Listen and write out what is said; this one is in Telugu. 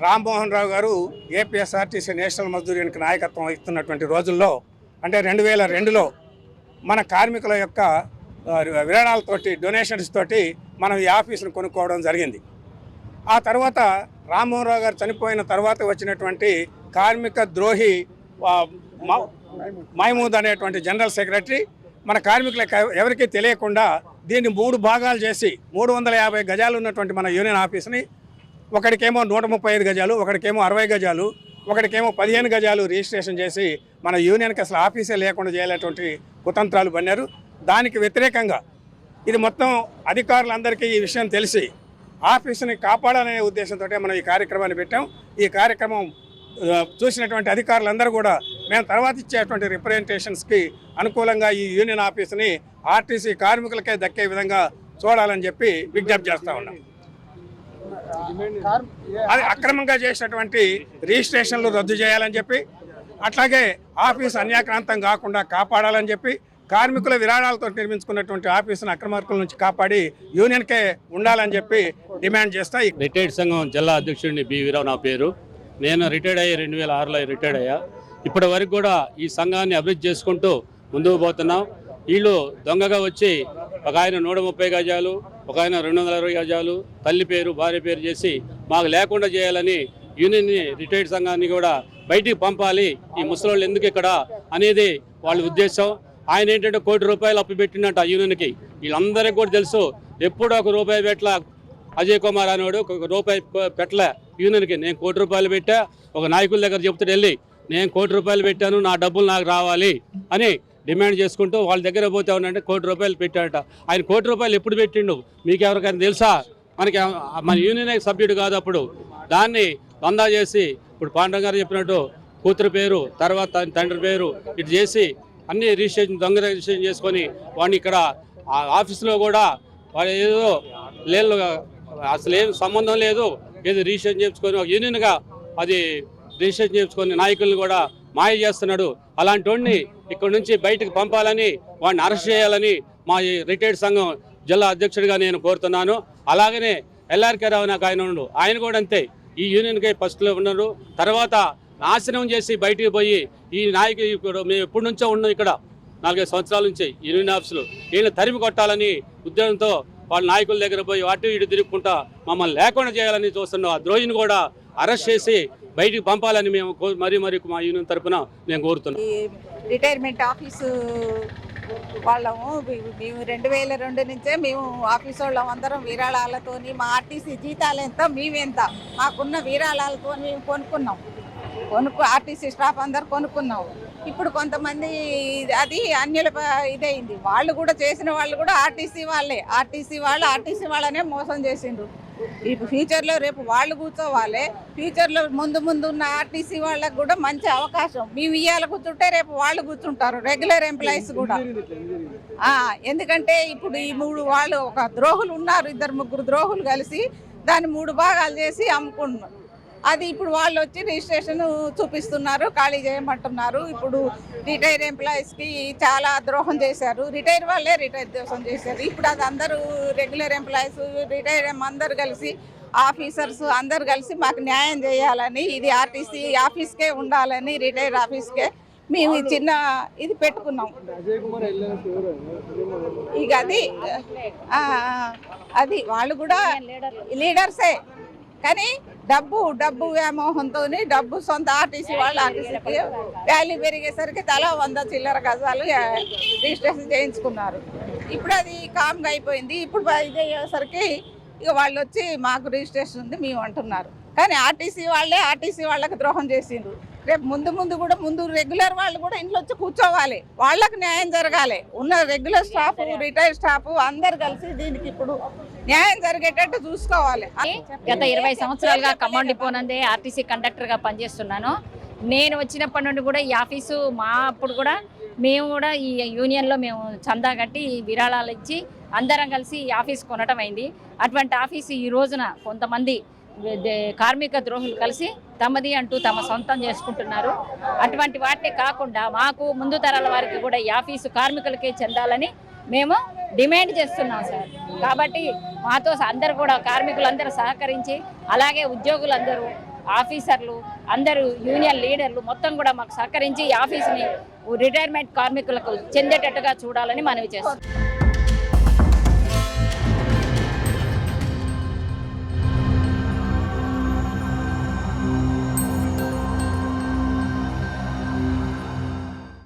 రామ్మోహన్ రావు గారు ఏపీఎస్ఆర్టీసీ నేషనల్ మజ్దూర్ యూనియన్కి నాయకత్వం ఇస్తున్నటువంటి రోజుల్లో అంటే రెండు వేల రెండులో మన కార్మికుల యొక్క విరాళాలతోటి డొనేషన్స్ తోటి మనం ఈ ఆఫీసును కొనుక్కోవడం జరిగింది. ఆ తర్వాత రామ్మోహన్ రావు గారు చనిపోయిన తర్వాత వచ్చినటువంటి కార్మిక ద్రోహి మహమూద్ అనేటువంటి జనరల్ సెక్రటరీ మన కార్మికులకు ఎవరికీ తెలియకుండా దీన్ని మూడు భాగాలు చేసి మూడు వందల యాభై గజాలు ఉన్నటువంటి మన యూనియన్ ఆఫీస్ని ఒకడికేమో నూట ముప్పై ఐదు గజాలు ఒకడికేమో అరవై గజాలు ఒకడికేమో పదిహేను గజాలు రిజిస్ట్రేషన్ చేసి మన యూనియన్కి అసలు ఆఫీసే లేకుండా చేయలేటువంటి కుతంత్రాలు పన్నారు దానికి వ్యతిరేకంగా ఇది మొత్తం అధికారులందరికీ ఈ విషయం తెలిసి ఆఫీసుని కాపాడాలనే ఉద్దేశంతో మనం ఈ కార్యక్రమాన్ని పెట్టాం. ఈ కార్యక్రమం చూసినటువంటి అధికారులందరూ కూడా మేము తర్వాత ఇచ్చేటువంటి రిప్రజెంటేషన్స్కి అనుకూలంగా ఈ యూనియన్ ఆఫీసుని ఆర్టీసీ కార్మికులకే దక్కే విధంగా చూడాలని చెప్పి విజ్ఞప్తి చేస్తూ ఉన్నాం. అది అక్రమంగా చేసినటువంటి రిజిస్ట్రేషన్లు రద్దు చేయాలని చెప్పి అట్లాగే ఆఫీస్ అన్యాక్రాంతం కాకుండా కాపాడాలని చెప్పి కార్మికుల విరాళాలతో నిర్మించుకున్నటువంటి ఆఫీసును అక్రమార్కుల నుంచి కాపాడి యూనియన్కే ఉండాలని చెప్పి డిమాండ్ చేస్తా ఈ రిటైర్డ్ సంఘం జిల్లా అధ్యక్షుడిని బి వీరావు నా పేరు. నేను రిటైర్డ్ అయ్యి రెండు వేల ఆరులో రిటైర్డ్ అయ్యా. ఇప్పటి వరకు కూడా ఈ సంఘాన్ని అభివృద్ధి చేసుకుంటూ ముందుకు పోతున్నాం. వీళ్ళు దొంగగా వచ్చి ఒక ఆయన నూట ముప్పై గజాలు ఒక ఆయన రెండు వందల ఇరవై గజాలు తల్లి పేరు భార్య పేరు చేసి మాకు లేకుండా చేయాలని యూనియన్ని రిటైర్డ్ సంఘాన్ని కూడా బయటికి పంపాలి. ఈ ముసలోళ్ళు ఎందుకు ఇక్కడ అనేది వాళ్ళ ఉద్దేశం. ఆయన ఏంటంటే కోటి రూపాయలు అప్పు పెట్టినట్టు ఆ యూనియన్కి వీళ్ళందరికీ కూడా తెలుసు ఎప్పుడు ఒక రూపాయి పెట్ల అజయ్ కుమార్ అనేవాడు ఒక రూపాయి పెట్ల పెట్టలే యూనియన్కి నేను కోటి రూపాయలు పెట్టా ఒక నాయకుల దగ్గర చెప్తాడు వెళ్ళి నేను కోటి రూపాయలు పెట్టాను నా డబ్బులు నాకు రావాలి అని డిమాండ్ చేసుకుంటూ వాళ్ళ దగ్గర పోతే ఉన్నాడంటే కోటి రూపాయలు పెట్టాడట. ఆయన కోటి రూపాయలు ఎప్పుడు పెట్టిండు? మీకు ఎవరికైనా తెలుసా? మనకి మన యూనియన్ సభ్యుడు కాదు అప్పుడు. దాన్ని దందా చేసి ఇప్పుడు పాండవ గారు చెప్పినట్టు కూతురు పేరు తర్వాత తండ్రి పేరు ఇటు చేసి అన్ని రిజిస్ట్రేషన్ దొంగ రిజిస్ట్రేషన్ చేసుకొని వాడిని ఇక్కడ ఆ కూడా వాడు ఏదో లేదు అసలు ఏం సంబంధం లేదు. ఏదో రిజిస్ట్రేషన్ చేసుకొని ఒక యూనియన్గా అది రిజిస్ట్రేషన్ చేసుకొని నాయకులను కూడా మాయ చేస్తున్నాడు. అలాంటి వాడిని ఇక్కడ నుంచి బయటకు పంపాలని వాడిని అరెస్ట్ చేయాలని మా ఈ రిటైర్డ్ సంఘం జిల్లా అధ్యక్షుడిగా నేను కోరుతున్నాను. అలాగనే ఎల్ఆర్కే రావు నాకు ఆయన ఉండు. ఆయన కూడా అంతే. ఈ యూనియన్కే ఫస్ట్లో ఉన్నారు. తర్వాత నాశనం చేసి బయటికి పోయి ఈ నాయకులు ఇప్పుడు మేము ఎప్పటి నుంచో ఉన్నాం ఇక్కడ. నాలుగైదు సంవత్సరాల నుంచి యూనియన్ ఆఫీసులు. ఈయన తరిమి కొట్టాలని ఉద్యోగంతో వాళ్ళ నాయకుల దగ్గర పోయి అటు ఇటు తిరుగుకుంటా మమ్మల్ని లేకుండా చేయాలని చూస్తున్నాం ఆ ద్రోహిని కూడా అరెస్ట్ చేసి బయటికి పంపాలని మేము మరీ మరీ మా యూనియన్ తరఫున నేను కోరుతున్నాం. రిటైర్మెంట్ ఆఫీసు వాళ్ళము మేము- రెండు వేల రెండు నుంచే మేము ఆఫీస్ వాళ్ళం అందరం విరాళాలతోని మా ఆర్టీసీ జీతాలు ఎంత మేమెంత మాకున్న విరాళాలతో మేము కొనుక్కున్నాం. కొనుక్కు ఆర్టీసీ స్టాఫ్ అందరు కొనుక్కున్నాం. ఇప్పుడు కొంతమంది అది అన్యుల ఇదైంది. వాళ్ళు కూడా చేసిన వాళ్ళు కూడా ఆర్టీసీ వాళ్ళే. ఆర్టీసీ వాళ్ళు ఆర్టీసీ వాళ్ళనే మోసం చేసిండ్రు. ఇప్పుడు ఫ్యూచర్లో రేపు వాళ్ళు కూర్చోవాలి. ఫ్యూచర్లో ముందు ముందు ఉన్న ఆర్టీసీ వాళ్ళకు కూడా మంచి అవకాశం. మేము ఇవాళ కూర్చుంటే రేపు వాళ్ళు కూర్చుంటారు రెగ్యులర్ ఎంప్లాయీస్ కూడా. ఎందుకంటే ఇప్పుడు ఈ మూడు వాళ్ళు ఒక ద్రోహులు ఉన్నారు ఇద్దరు ముగ్గురు ద్రోహులు కలిసి దాన్ని మూడు భాగాలు చేసి అమ్ముకుంటున్నారు. అది ఇప్పుడు వాళ్ళు వచ్చి రిజిస్ట్రేషన్ చూపిస్తున్నారు ఖాళీ చేయమంటున్నారు. ఇప్పుడు రిటైర్ ఎంప్లాయీస్కి చాలా ద్రోహం చేశారు. రిటైర్ వాళ్ళే రిటైర్ ద్రోహం చేశారు. ఇప్పుడు అది అందరూ రెగ్యులర్ ఎంప్లాయీస్ రిటైర్ అందరు కలిసి ఆఫీసర్స్ అందరు కలిసి మాకు న్యాయం చేయాలని ఇది ఆర్టీసీ ఆఫీస్కే ఉండాలని రిటైర్ ఆఫీస్కే మేము చిన్న ఇది పెట్టుకున్నాం. ఇక అది అది వాళ్ళు కూడా లీడర్సే. కానీ డబ్బు డబ్బు వ్యామోహంతో డబ్బు సొంత ఆర్టీసీ వాళ్ళు ఆర్టీసీకి వాల్యూ పెరిగేసరికి తలా వంద చిల్లర గజాలు రిజిస్ట్రేషన్ చేయించుకున్నారు. ఇప్పుడు అది కామ్గా అయిపోయింది. ఇప్పుడు ఇది అయ్యేసరికి ఇక వాళ్ళు వచ్చి మాకు రిజిస్ట్రేషన్ ఉంది మేము అంటున్నారు. కానీ ఆర్టీసీ వాళ్ళే ఆర్టీసీ వాళ్ళకి ద్రోహం చేసిండ్రు. రేపు ముందు ముందు కూడా ముందు రెగ్యులర్ వాళ్ళు కూడా ఇంట్లో వచ్చి కూర్చోవాలి. వాళ్ళకి న్యాయం జరగాలి. ఉన్న రెగ్యులర్ స్టాఫ్ రిటైర్డ్ స్టాఫ్ అందరు కలిసి దీనికి ఇప్పుడు న్యాయం జరిగేటట్టు చూసుకోవాలి. గత ఇరవై సంవత్సరాలుగా ఖమ్మం డిపోనందే ఆర్టీసీ కండక్టర్గా పనిచేస్తున్నాను. నేను వచ్చినప్పటి నుండి కూడా ఈ ఆఫీసు మా అప్పుడు కూడా మేము కూడా ఈ యూనియన్లో మేము చందా కట్టి విరాళాలు ఇచ్చి అందరం కలిసి ఈ ఆఫీస్ కొనటం అయింది. అటువంటి ఆఫీసు ఈ రోజున కొంతమంది కార్మిక ద్రోహులు కలిసి తమది అంటూ తమ సొంతం చేసుకుంటున్నారు. అటువంటి వాటిని కాకుండా మాకు ముందు తరాల వారికి కూడా ఈ ఆఫీసు కార్మికులకే చెందాలని మేము డిమాండ్ చేస్తున్నాం సార్. కాబట్టి మాతో అందరు కూడా కార్మికులందరూ సహకరించి అలాగే ఉద్యోగులందరూ ఆఫీసర్లు అందరూ యూనియన్ లీడర్లు మొత్తం కూడా మాకు సహకరించి ఈ ఆఫీస్ని రిటైర్మెంట్ కార్మికులకు చెందేటట్టుగా చూడాలని మనవి చేస్తున్నాం.